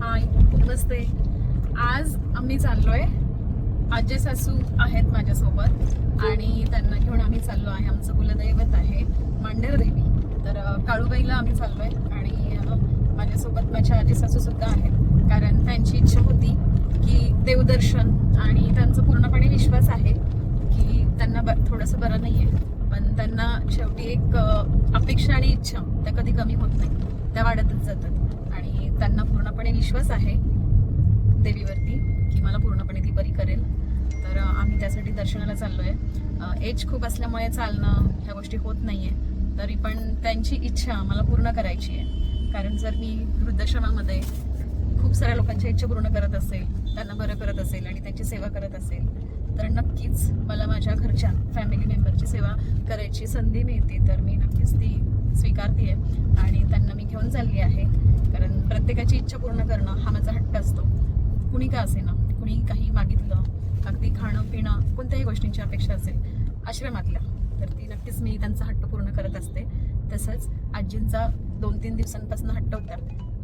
हाय नमस्ते. आज आम्ही चाललोय. आजे सासू आहेत माझ्यासोबत आणि त्यांना घेऊन आम्ही चाललो आहे. आमचं कुलदैवत आहे मांढर देवी. तर काळूबाईला आम्ही चाललोय आणि माझ्यासोबत माझ्या आजी सासू सुद्धा आहेत. कारण त्यांची इच्छा होती की देवदर्शन आणि त्यांचा पूर्णपणे विश्वास आहे की त्यांना ब थोडंसं बरं नाही आहे पण त्यांना शेवटी एक अपेक्षा आणि इच्छा त्या कधी कमी होत नाही. त्या वाढतच जातात. त्यांना पूर्णपणे विश्वास आहे देवीवरती की मला पूर्णपणे ती बरी करेल. तर आम्ही त्यासाठी दर्शनाला चाललो आहे एज खूप असल्यामुळे चालणं ह्या गोष्टी होत नाही आहे तरी पण त्यांची इच्छा मला पूर्ण करायची आहे. कारण जर मी वृद्धाश्रमामध्ये खूप साऱ्या लोकांच्या इच्छा पूर्ण करत असेल त्यांना बरं करत असेल आणि त्यांची सेवा करत असेल तर नक्कीच मला माझ्या घरच्या फॅमिली मेंबरची सेवा करायची संधी मिळते. तर मी नक्कीच ती स्वीकारते आहे आणि त्यांना मी घेऊन चालली आहे. कारण प्रत्येकाची इच्छा पूर्ण करणं हा माझा हट्ट असतो. कुणी का असे ना कुणी काही मागितलं? अगदी खाणं पिणं कोणत्याही गोष्टींची अपेक्षा असेल आश्रमातल्या तर ती नक्कीच मी त्यांचा हट्ट पूर्ण करत असते. तसंच आजींचा दोन तीन दिवसांपासून हट्ट होता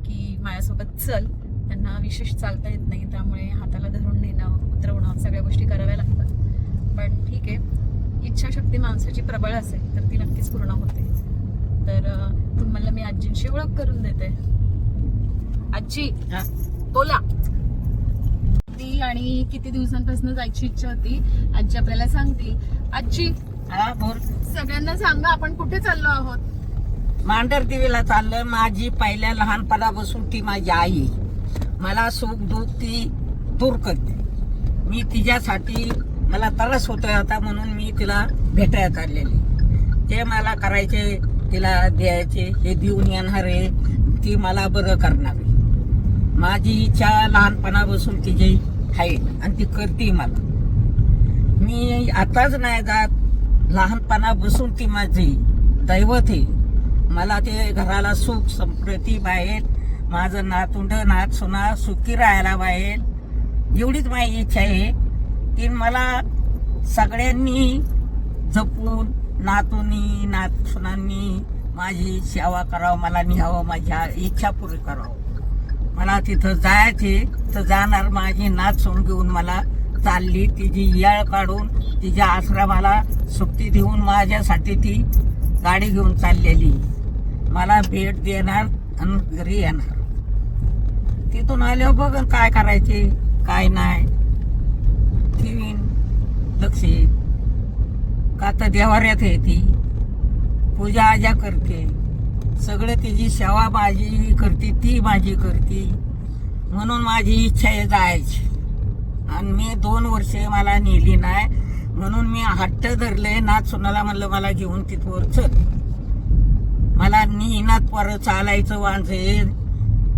की माझ्यासोबत चल त्यांना विशेष चालता येत नाही त्यामुळे हाताला धरून नेणं उतरवणं सगळ्या गोष्टी कराव्या लागतात. पण ठीक आहे इच्छाशक्ती माणसाची प्रबळ असेल तर ती नक्कीच पूर्ण होते. तर तुम्हाला मी आजींशी ओळख करून देते. आजी हा. बोला. ती आणि किती दिवसांपासून जायची इच्छा होती आजी आपल्याला सांगते आजी हा बोल. सगळ्यांना सांगा आपण कुठे चाललो आहोत? मांढर देवीला चाललं माझी पहिल्या लहानपणापासून ती माझी आई. मला सुख दुःख ती दूर करते. मी तिच्यासाठी मला त्रास होतोय आता म्हणून मी तिला भेटायला चाललेली ते मला करायचे तिला द्यायचे हे देऊन येणार आहे ती मला बरं करणार. आहे. माझी इच्छा लहानपणापासून तिची आहे आणि ती करते मला. मी आताच नाही जात लहानपणापासून ती माझी दैवत आहे. मला ते घराला सुख संप्रती बाहेर माझं नातुंड नात सुना सुखी राहायला बाहेर. एवढीच माझी इच्छा आहे की मला सगळ्यांनी जपून नातूनी नातसुनांनी माझी सेवा करावं मला निहावं माझ्या इच्छा पुरी करावं. मला तिथं जायचे तर जाणार माझी नात सोन घेऊन मला चालली. तिची याळ काढून तिच्या आश्रमाला सुट्टी देऊन माझ्यासाठी ती गाडी घेऊन चाललेली. मला भेट देणार आणि घरी येणार. तिथून आल्यावर बघ काय करायचे काय नाही. ठेवीन लक्ष का तर देवाऱ्यात येते पूजा आजा करते. सगळं तिची सेवा माझी करते ती माझी करते. म्हणून माझी इच्छा आहे जायची. आणि मी दोन वर्षे मला नेली नाही. म्हणून मी हट्ट धरले नाच सुनाला म्हणलं मला घेऊन तिथवर चल. मला निनात पर चालायचं वांझे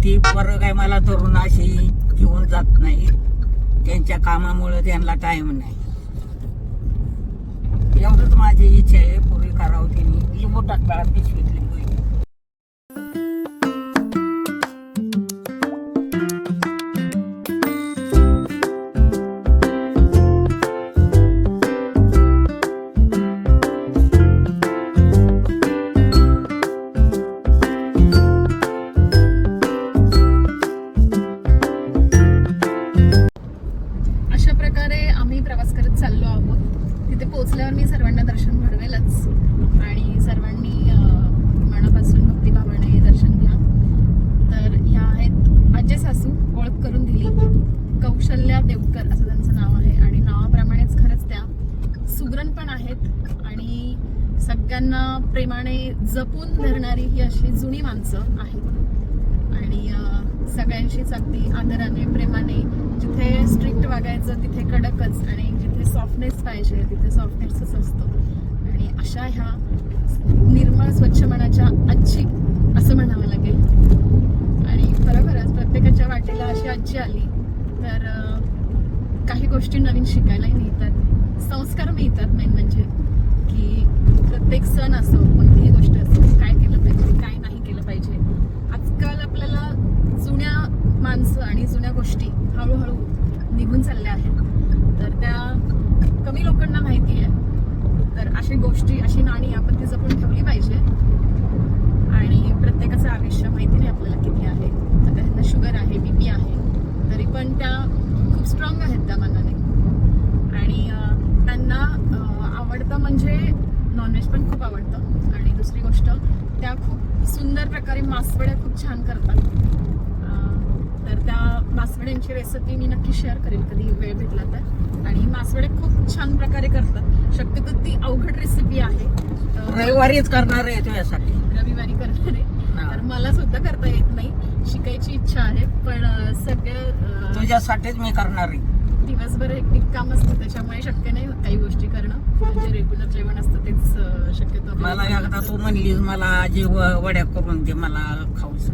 ती पर काय मला धरून अशी घेऊन जात नाही. त्यांच्या कामामुळे त्यांना टाईम नाही. एवढंच माझी इच्छा आहे. पूर्वी करावं तिने. लिंबू टाकला पिशवीतली आदराने प्रेमाने जिथे स्ट्रिक्ट वागायचं तिथे कडकच आणि जिथे सॉफ्टनेस पाहिजे तिथे सॉफ्टनेसच असतो. आणि अशा ह्या निर्मळ स्वच्छ मनाच्या आजी असं म्हणावं लागेल. आणि खरोखरच प्रत्येकाच्या वाटेला अशी आजी आली तर काही गोष्टी नवीन शिकायलाही मिळतात. संस्कार मिळतात मेन म्हणजे की प्रत्येक सण असो कोणतीही गोष्ट माणसं आणि जुन्या गोष्टी हळूहळू निघून चालल्या आहेत. तर त्या कमी लोकांना माहिती आहे. तर अशी गोष्टी अशी नाणी आपण ती जपून ठेवली पाहिजे. आणि प्रत्येकाचं आयुष्य माहिती नाही आपल्याला किती आहे. आता ह्यांना शुगर आहे बी पी आहे. तरी पण त्या खूप स्ट्रॉंग आहेत त्या मनाने. आणि त्यांना आवडतं म्हणजे नॉनव्हेज पण खूप आवडतं. आणि दुसरी गोष्ट त्या खूप सुंदर प्रकारे मासवड्या खूप छान करतात. तर त्या मासवड्यांची रेसिपी मी नक्की शेअर करेल कधी वेळ भेटला तर. आणि मासवड्या खूप छान प्रकारे करतात. शक्यतो ती अवघड रेसिपी आहे. रविवारीच करणार आहे तुझ्यासाठी. रविवारी करणार आहे. तर मला सुद्धा करता येत नाही. शिकायची इच्छा आहे पण अं, सगळं अं, तुझ्यासाठीच मी करणार आहे. दिवसभर एक काम असतं त्याच्यामुळे शक्य नाही होत काही गोष्टी करणं. म्हणजे रेग्युलर जेवण असतं तेच शक्यतो. मला एकदा. तू म्हणलीस मला आजी व- वड्या करून दे मला खाऊस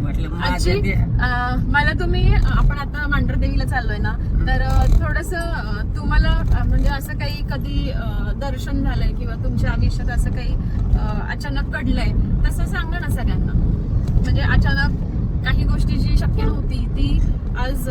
अं, मला तुम्ही आपण आता मांढर देवीला चाललोय ना तर थोडस तुम्हाला म्हणजे असं काही कधी दर्शन झालंय किंवा तुमच्या आयुष्यात असं काही अचानक घडलंय तसं सांगा ना सगळ्यांना. म्हणजे अचानक काही गोष्टी जी शक्य नव्हती ती आज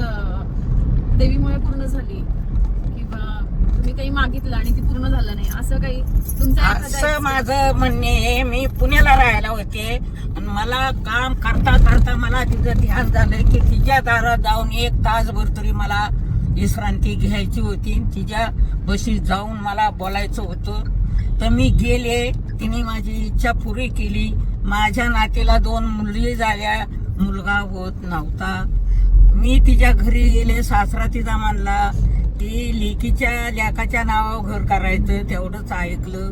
देवीमुळे पूर्ण झाली किंवा तुम्ही काही मागितलं आणि ती पूर्ण झालं नाही असं काही तुमचं असं माझं म्हणणे आहे मी पुण्याला राहायला होते. आणि मला काम करता करता मला तिचं ध्यान झालं की तिच्या दारात जाऊन एक तासभर तरी मला विश्रांती घ्यायची होती. आणि तिच्या बशीत जाऊन मला बोलायचं होतं. तर मी गेले तिने माझी इच्छा पुरी केली. माझ्या नातीला दोन मुली झाल्या. मुलगा होत नव्हता. मी तिच्या घरी गेले सासरा तिचा मानला ती लेकीच्या लेकाच्या नावावर घर करायचं तेवढंच ऐकलं.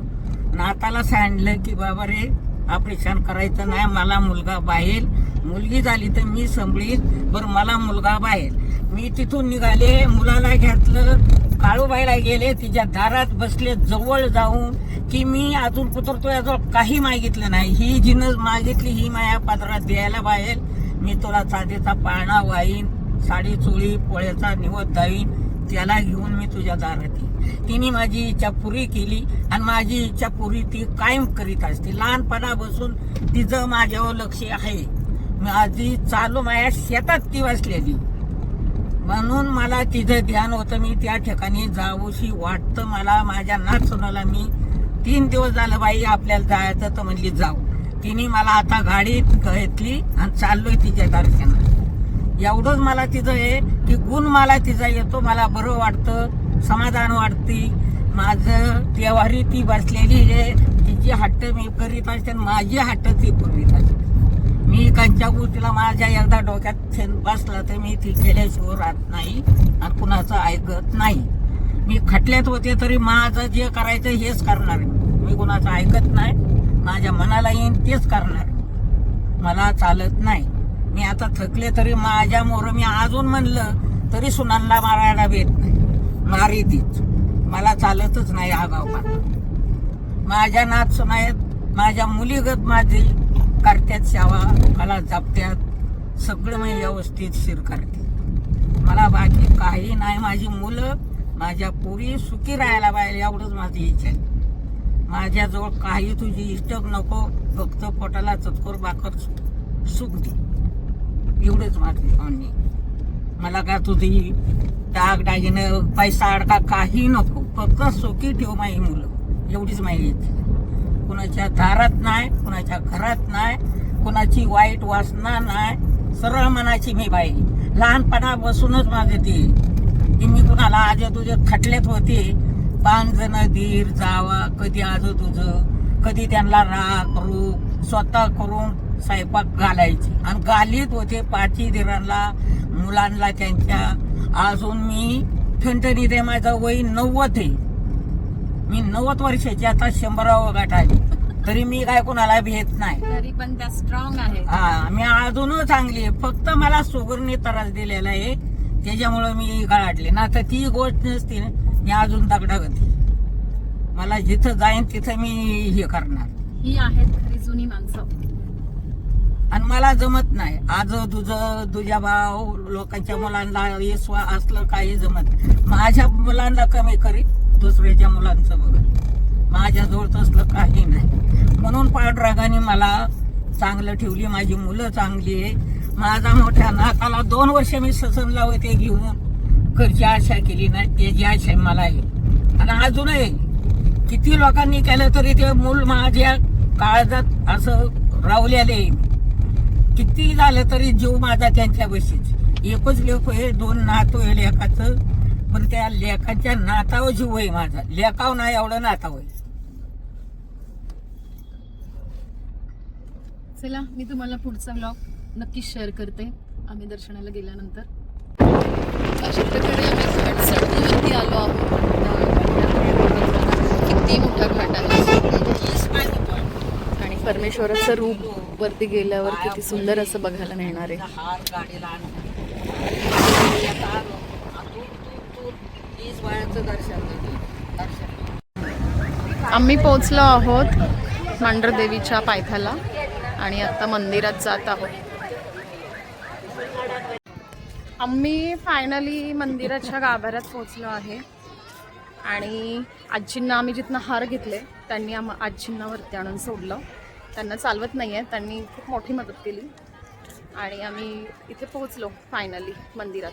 नाताला सांगितलं की बाबा रे ऑपरेशन करायचं नाही मला मुलगा बाहेर. मुलगी झाली तर मी संभळीत बरं मला मुलगा बाहेर. मी तिथून निघाले मुलाला घेतलं. काळूबाईला गेले तिच्या दारात बसले जवळ जाऊन की मी अजून कुतरतो याजवळ काही मागितलं नाही. ही जिनस मागितली ही माया पात्रात द्यायला बाहेर. मी तुला चांदीचा पाळणा वाईन साडी चोळी पोळ्याचा निवत जाईन त्याला घेऊन मी तुझ्या दारात येईन. तिने माझी इच्छा पुरी केली आणि माझी इच्छा पुरी ती कायम करीत असते. लहानपणापासून तिचं माझ्यावर लक्ष आहे. माझी चालू माझ्या शेतात ती बसलेली. म्हणून मला तिचं ध्यान होतं. मी त्या ठिकाणी जाऊशी वाटतं. मला माझ्या नाचुनाला मी तीन दिवस झालं बाई आपल्याला जायचं तर म्हणली जाऊ. तिने मला आता गाडीत घेतली आणि चाललोय तिच्या दर्शनात एवढंच मला तिचं आहे की गुण मला तिचा येतो मला बरं वाटतं समाधान वाटते. माझं देवारी ती बसलेली आहे तिची हट्ट मी करीत असते आणि माझी हट्ट ती करीत असते. मी कंच्या गोष्टीला माझ्या एकदा डोक्यात बसला तर मी ती केल्याशिवाय राहत नाही आणि कुणाचं ऐकत नाही. मी खटल्यात होते तरी माझं जे करायचं हेच करणार मी. कुणाचं ऐकत नाही माझ्या मनाला येईन तेच करणार मला चालत नाही. मी आता थकले तरी माझ्या मोर मी अजून म्हणलं तरी सुनांना मारायला भेट नाही. मारी तीच मला चालतच नाही हा गावपात माझ्या नात सुनायत माझ्या मुलीगत माझी करत्यात सेवा मला जपत्यात. सगळं मी व्यवस्थित शिर करते. मला बाकी काही नाही. माझी मुलं माझ्या पुरी सुखी राहायला पाहिजे एवढंच माझी इच्छा आहे. माझ्याजवळ काही तुझी इष्टक नको. फक्त पोटाला चतकोर बाकर सुख दे. एवढंच माझे म्हणणे मला का तुझी डाग डागिनं पैसा अडका काही नको. फक्त सुखी ठेव माही मुलं. एवढीच माहिती कुणाच्या दारात नाही कुणाच्या घरात नाही कुणाची वाईट वासना नाही. सरळ मनाची मी बाई. लहानपणापासूनच माझे ते की मी कुणाला आज तुझे खटलेत होते. पांजण धीर जावा कधी आज तुझं कधी त्यांना राग रूप स्वतः करून स्वयंपाक घालायची. आणि घालीत होते पाची धीरांना मुलांना त्यांच्या. अजून मी ठणठणी ते माझं वय नव्वद आहे. मी नव्वद वर्षाची आता शंभरावं गाठ आहे. तरी मी काय कोणाला भेट नाही. तरी पण त्या स्ट्रॉंग आहे हा मी अजूनच चांगली आहे. फक्त मला शुगरने त्रास दिलेला आहे. त्याच्यामुळं मी गाळाटले ना तर ती गोष्ट नसती ना मी अजून दगडागती. मला जिथं जाईन तिथं मी हे करणार. ही आहेत खरी जुनी माणसं. आणि मला जमत नाही. आज तुझं तुझ्या भाव लोकांच्या मुलांना येसव असलं काही जमत माझ्या मुलांना कमी करी दुसऱ्याच्या मुलांचं बघत माझ्याजवळ तसलं काही नाही. म्हणून पांडुरंगाने मला चांगलं ठेवली. माझी मुलं चांगली आहे. माझा मोठ्या नाकाला दोन वर्ष मी ससनला होते घेऊन घरची आशा केली नाही. त्याची आशा मला येईल आणि अजूनही किती लोकांनी केलं तरी ते मूल माझ्या काळजात असं रावलेले आहे. किती झालं तरी जीव माझा त्यांच्या बशीच एकच लेख आहे दोन नातू आहे लेखाचं. पण त्या लेखाच्या नातावर जीव आहे माझा. लेखाव नाही एवढं नाताव आहे. चला मी तुम्हाला पुढचा व्लॉग नक्कीच शेअर करते. आम्ही दर्शनाला गेल्यानंतर. अशा प्रकारे आम्ही आलो आहोत. किती मोठा घाट आहे. आणि परमेश्वराचं रूप वरती गेल्यावर किती सुंदर असं बघायला मिळणार आहे. आम्ही पोचलो आहोत मांढरदेवीच्या पायथ्याला आणि आता मंदिरात जात आहोत. आम्ही फायनली मंदिराच्या गाभाऱ्यात पोचलो आहे. आणि आजींना आम्ही जिथनं हार घेतले त्यांनी आम आजींना वरती आणून सोडलं. त्यांना चालवत नाही आहे. त्यांनी खूप मोठी मदत केली. आणि आम्ही इथे पोहोचलो फायनली मंदिरात.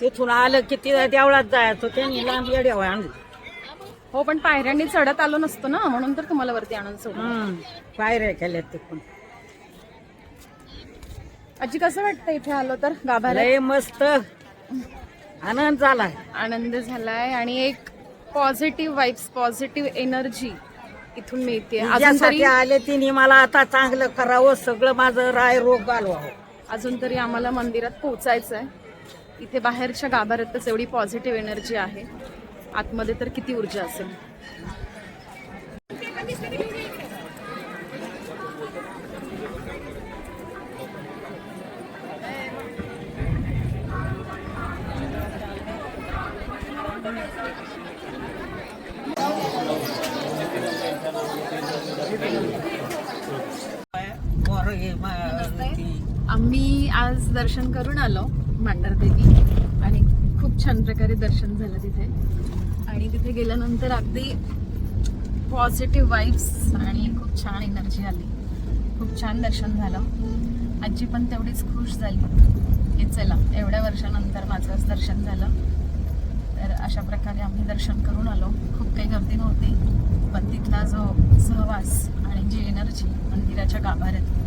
तिथून आलं की तिला देवळात जायचं त्यांनी लांब येड्यावर आणलं. हो पण पायऱ्यांनी चढत आलो नसतो ना म्हणून तर तुम्हाला वरती आणून सोडलं. पायऱ्या केल्यात तिथून. आजी कसं वाटतं इथे आलो तर? गाभाऱ्यात? लय मस्त. आनंद झालाय. आनंद झालाय आणि एक पॉझिटिव्ह वाईब्स पॉझिटिव्ह एनर्जी इथून मिळते. अजून तरी आले तिने मला आता चांगलं करावं सगळं माझं राय रोग घालवावं. अजून तरी आम्हाला मंदिरात पोहोचायचं आहे इथे बाहेरच्या गाभाऱ्यातच एवढी पॉझिटिव्ह एनर्जी आहे. आतमध्ये तर किती ऊर्जा असेल पोरं हे मा- ती- आम्ही आज दर्शन करून आलो मांढरदेवी आणि खूप छान प्रकारे दर्शन झालं तिथे. आणि तिथे गेल्यानंतर अगदी पॉझिटिव्ह वाईब्स आणि खूप छान एनर्जी आली. खूप छान दर्शन झालं. आजी पण तेवढीच खुश झाली की चला एवढ्या वर्षानंतर माझंच दर्शन झालं. तर अशा प्रकारे आम्ही दर्शन करून आलो. खूप काही गर्दी नव्हती पण तिथला जो सहवास आणि जी एनर्जी मंदिराच्या गाभाऱ्यात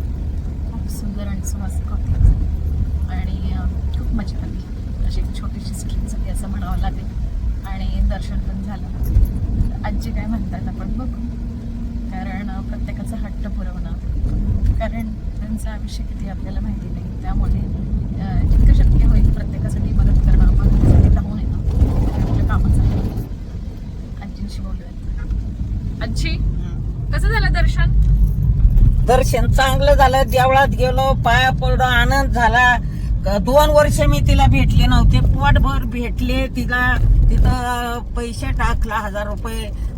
खूप सुंदर आणि सुवासिक आणि खूप मजा आली. अशी एक छोटीशी स्ट्रीट झाली असं म्हणावं लागेल. आणि दर्शन पण झालं. आजी काय म्हणतात आपण बघू. कारण प्रत्येकाचा हट्ट पुरवणं. कारण त्यांचं आयुष्य किती आपल्याला माहिती नाही. त्यामुळे जितकं शक्य होईल प्रत्येकासाठी मदत करणं मदतीसाठी धावून येणं. हे आपलं कामच आहे. आजींशी बोलूया आजी कसं झालं दर्शन? दर्शन चांगलं झालं. देवळात गेलो पाया पडलो आनंद झाला. दोन वर्ष मी तिला भेटले नव्हते. पोटभर भेटले. तिला तिथं पैसे टाकला हजार रुपये.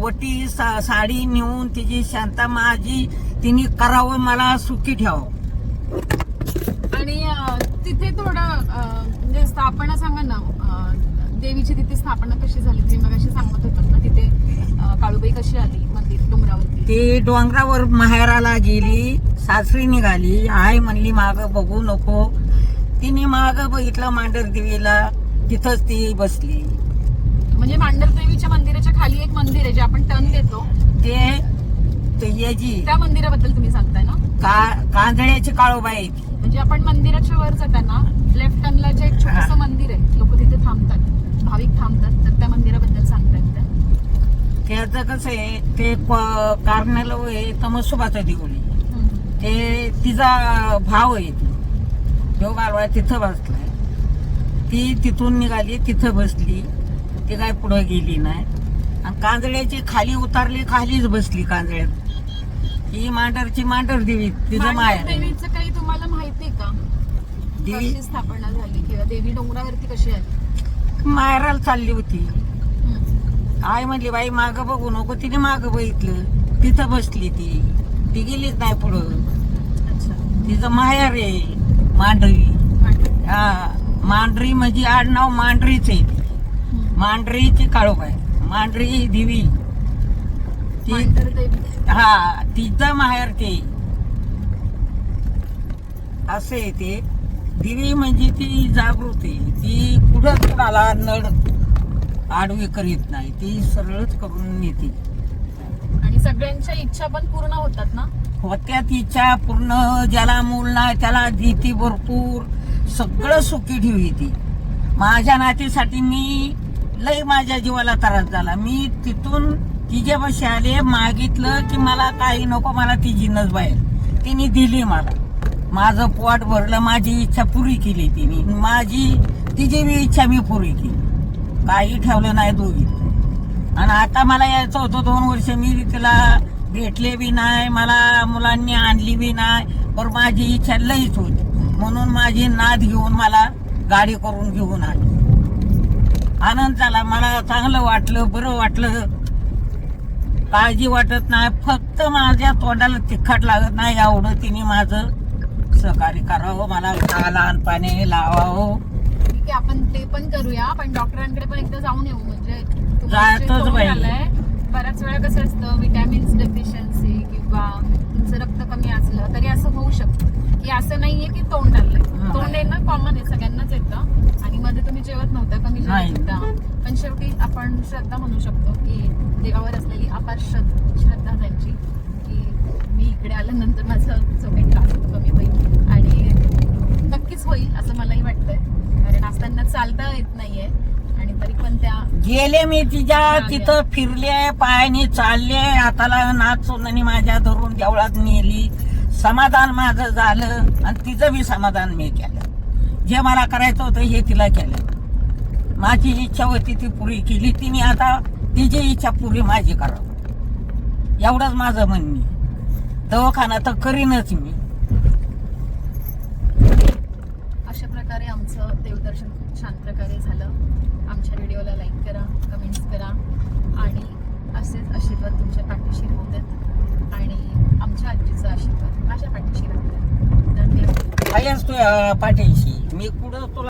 वटी सा- साडी नेऊन तिची शांता माझी तिने करावं मला सुखी ठेवावं. आणि तिथे थोडं म्हणजे स्थापना सांगा ना. देवीची तिथे स्थापना कशी झाली? तुम्ही मग सांगत होतात ना तिथे काळूबाई कशी आली मंदिर डोंगरावरती? ती डोंगरावर माहेराला गेली सासरी निघाली. आई म्हणली माग बघू नको. तिने माग बघितलं मांडर देवीला. तिथंच ती बसली. म्हणजे मांडर देवीच्या मंदिराच्या खाली एक मंदिर आहे जे आपण टर्न देतो. ते ते याची त्या मंदिराबद्दल तुम्ही सांगताय ना? का कांदळ्याची काळोबाई. आहे ती. म्हणजे आपण मंदिराच्या वर जाताना लेफ्ट टर्नला जे एक छोटस. मंदिर आहे लोक तिथे थांबतात भाविक थांबतात तर त्या मंदिराबद्दल सांगतायत त्या. त्याचं कसं आहे ते प- कारण्याला आहे तमसुबाचा ते तिचा भाव आहे. देव गालवा तिथं बसलाय. ती तिथून निघाली तिथं बसली. ती काय पुढे गेली नाही. आणि कांदळ्याची खाली उतारली खालीच बसली कांदळ्यात ही मांडरची मांडर देवी तिचं माया. देवीचं काही तुम्हाला माहिती आहे का? देवी स्थापना झाली किंवा देवी डोंगरावरती कशी आली? माहेराला चालली होती. आई म्हणली बाई माग बघू नको. तिने माग बघितलं. तिथं बसली ती. ती गेलीच नाही पुढं. तिचं माहेर आहे. मांडरी मांडर. हा मांडरी म्हणजे आडनाव मांडरीच आहे ती. हम्म. मांडरीची काळोबाई मांडरी देवी. ती हा तिचं माहेर ते. असं आहे ते. देवी म्हणजे ती जागृत आहे. ती कुठं कुणाला नड आडवी करीत नाही. ती सरळच करून नेते. त्यांच्या इच्छा पण पूर्ण होतात ना? होत्या इच्छा पूर्ण ज्याला मूल नाही त्याला भीती भरपूर. सगळं सुखी ठेवी ती. माझ्या नातीसाठी मी लई माझ्या जीवाला त्रास झाला. मी तिथून तिच्यापाशी आले मागितलं की मला काही नको मला ती जिन्नस बाहेर. तिने दिली मला. माझं पोट भरलं माझी इच्छा पुरी केली तिने. माझी तिची बी इच्छा मी पुरी केली. काही ठेवलं नाही दोघी. आणि आता मला यायचं होतं दोन वर्ष. मी तिला भेटले बी नाही मला मुलांनी आणली बी नाही. पण माझी इच्छा लईच होती. म्हणून माझी नाद घेऊन मला गाडी करून घेऊन आली. आनंद झाला. मला चांगलं वाटलं बरं वाटलं. काळजी वाटत नाही. फक्त माझ्या तोंडाला तिखट लागत नाही. एवढं तिने माझं सहकार्य करावं. मला लहानपणे लावावं. ठीक आहे आपण ते पण करूया. पण डॉक्टरांकडे पण एकदा जाऊन येऊ. म्हणजे तुम्हाला जे जायचंच तोंड बाई. आलंय, बऱ्याच वेळा कसं असतं विटॅमिन्स डेफिशियन्सी किंवा तुमचं रक्त कमी असलं तरी असं होऊ शकतं. की असं नाहीये की तोंड आलंय. तोंड येणं कॉमन आहे सगळ्यांनाच येतं. आणि मध्ये तुम्ही जेवत नव्हता कमी जेवत. होता. पण शेवटी आपण श्रद्धा म्हणू शकतो की देवावर असलेली अपार श्रद्ध- श्रद्धा त्यांची की मी इकडे आल्यानंतर माझं जो काही त्रास होतो कमी होईल. आणि नक्कीच होईल असं मलाही वाटतंय. कारण असताना चालता येत नाहीये. आणि तरी पण त्या गेले मी तिच्या तिथं फिरले पायाने चालले. हाताला नाच सोनानी माझ्या धरून देवळात नेली. समाधान माझं झालं आणि तिचं बी समाधान मी केलं. जे मला करायचं होतं हे तिला केलं. माझी इच्छा होती ती पुरी केली. तिने आता तिची इच्छा पुरी माझी करावं. एवढंच माझं म्हणणे दवाखाना तर करीनच मी. अशा प्रकारे आमचं देवदर्शन खूप छान प्रकारे झालं. आमच्या व्हिडिओला लाईक करा कमेंट्स करा आणि असेच आशीर्वाद तुमच्या पाठीशी राहू देत आणि आमच्या आजीचा आशीर्वाद माझ्या पाठीशी राहू देत धन्यवाद. पाठीशी. मी कुठं तुला